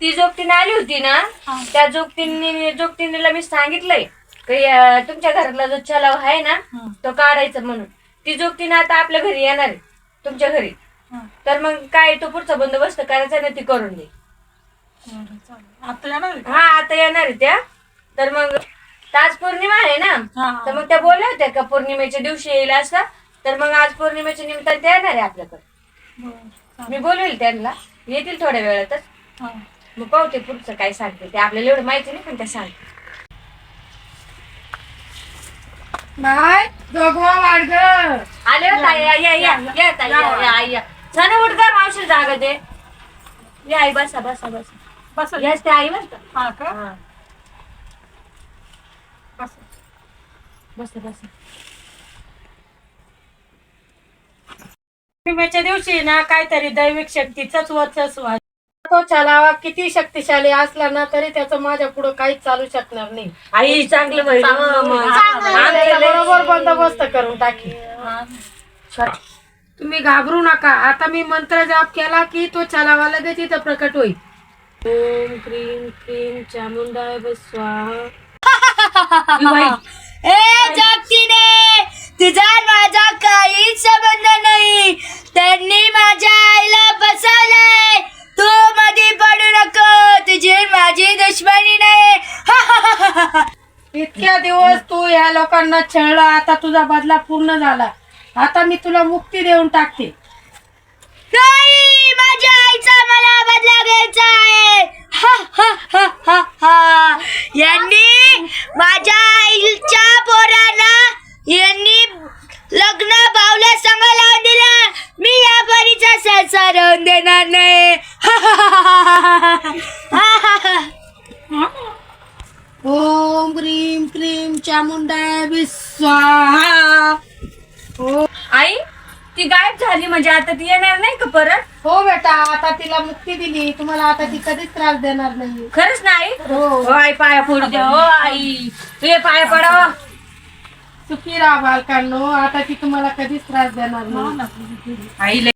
ती जोगतीने आली होती ना. त्या जोगतीने जोगतीनेला मी सांगितलंय की अं, तुमच्या घरातला जो चलाव आहे ना. तो काढायचा म्हणून ती जोगतीने आता आपल्या घरी येणार आहे तुमच्या घरी. तर मग काय तो पुढचा बंदोबस्त करायचा ना ती करून दे बरं, चालेल. आता येणार आहे का? हा आता येणार आहे त्या तर मग आज पौर्णिमा आहे ना हा. तर मग त्या बोलल्या होत्या का पौर्णिमेच्या दिवशी येईल असं तर मग आज पौर्णिमेच्या निमित्ताने त्या येणार आहे आपल्याकडे बरं, चालेल. मी बोलवेल त्यांना येतील थोड्या वेळातच. मग पाहू ते पुढचं काय सांगते. ते आपल्याला एवढं माहिती नाही पण त्या सांगते. बाय दोघा वाढग. आले हो ताई, या या या या ताई, या या या. छान उठ का मावशी जागा दे. या आई बसा बसा बसा. बस. याच आई बस हा का? बस. बसा बसा. पौर्णिमेच्या दिवशी ना काहीतरी दैविक शक्तीचंच वर्चस्व तो चलावा किती शक्तिशाली असला ना तरी त्याचं माझ्या पुढे काहीच चालू शकणार नाही. आई चांगलं होईल मग. त्याचा बरोबर बंदोबस्त करून टाकी. तुम्ही घाबरू नका. आता मी मंत्र जाप केला की तो चलावा लगेच इथं प्रकट होईल. ओम क्रीम क्रीम चामुंडाय स्वाहा. ही बाई, ए जागतीने तुझा माझा काहीच संबंध इतक्या दिवस तू ह्या लोकांना छळला आता तुझा बदला पूर्ण झाला. आता मी तुला मुक्ती देऊन टाकते. काय ओम क्रीम क्रीम चामुंडाय स्वाहा हो. आई ती गायब झाली म्हणजे आता ती येणार नाही का परत? हो बेटा आता तिला मुक्ती दिली. तुम्हाला आता ती कधीच त्रास देणार नाही. खरंच नाही हो. हो आई पाया पडू दे. हो आई. तुझे पाया पडावं सुखी राहा बालकांनो. आता ती तुम्हाला कधीच त्रास देणार नाही. आई लय